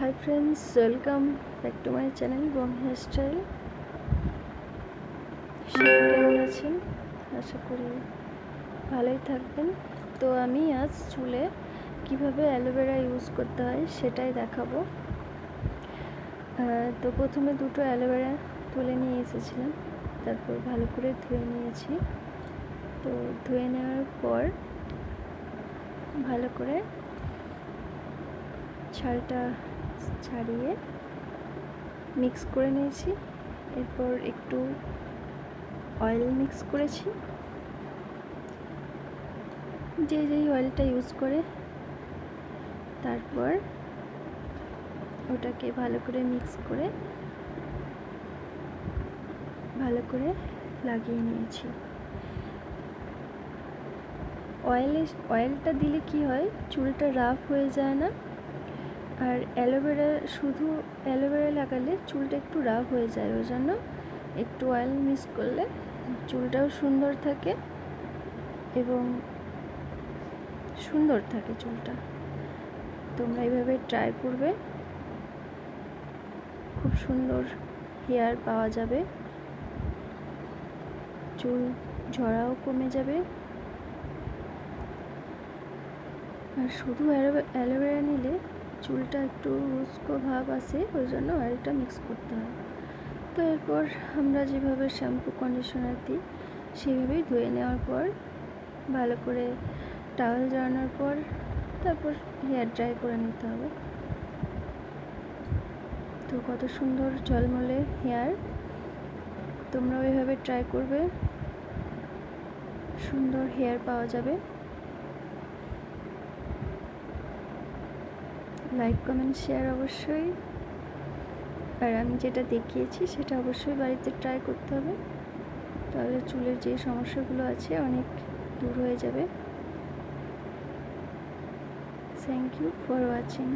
Hi friends welcome back to my channel Bong hair style কেমন আছেন? আশা করি ভালোই থাকবেন। তো আমি আজ চুলে কীভাবে অ্যালোভেরা ইউজ করতে হয় সেটাই দেখাবো। তো প্রথমে দুটো অ্যালোভেরা তুলে নিয়ে এসেছিলাম। তারপর ভালো করে ধুয়ে নিয়েছি। তো ধুয়ে নেওয়ার পর ভালো করে ছালটা ছাড়িয়ে মিক্স করে নিয়েছি। এরপর একটু অয়েল মিক্স করেছি। যে যেই অয়েলটা ইউজ করে, তারপর ওটাকে ভালো করে মিক্স করে, ভালো করে লাগিয়ে নিয়েছি। অয়েলে অয়েলটা দিলে কি হয়, চুলটা রাফ হয়ে যায় না। আর অ্যালোভেরা শুধু অ্যালোভেরা লাগালে চুলটা একটু রাফ হয়ে যায়, ওই জন্য একটু অয়েল মিক্স করলে চুলটাও সুন্দর থাকে এবং সুন্দর থাকে চুলটা। তোমরা এইভাবে ট্রাই করবে, খুব সুন্দর হেয়ার পাওয়া যাবে, চুল ঝরাও কমে যাবে। আর শুধু অ্যালোভেরা নিলে চুলটা একটু রুস্কো ভাব আসে ওই জন্য অয়েলটা মিক্স করতে হয়। তো এরপর আমরা যেভাবে শ্যাম্পু কন্ডিশনার দিই সেইভাবেই ধুয়ে নেওয়ার পর, ভালো করে টাওয়েল জড়ানোর পর, তারপর হেয়ার ড্রাই করে নিতে হবে। তো কত সুন্দর ঝলমলে হেয়ার তোমরা ওইভাবে ট্রাই করবে, সুন্দর হেয়ার পাওয়া যাবে। লাইক কমেন্ট শেয়ার অবশ্যই। আর আমি যেটা দেখিয়েছি, সেটা অবশ্যই বাড়িতে ট্রাই করতে হবে। তাহলে চুলের যে সমস্যাগুলো আছে, অনেক দূর হয়ে যাবে। Thank you for watching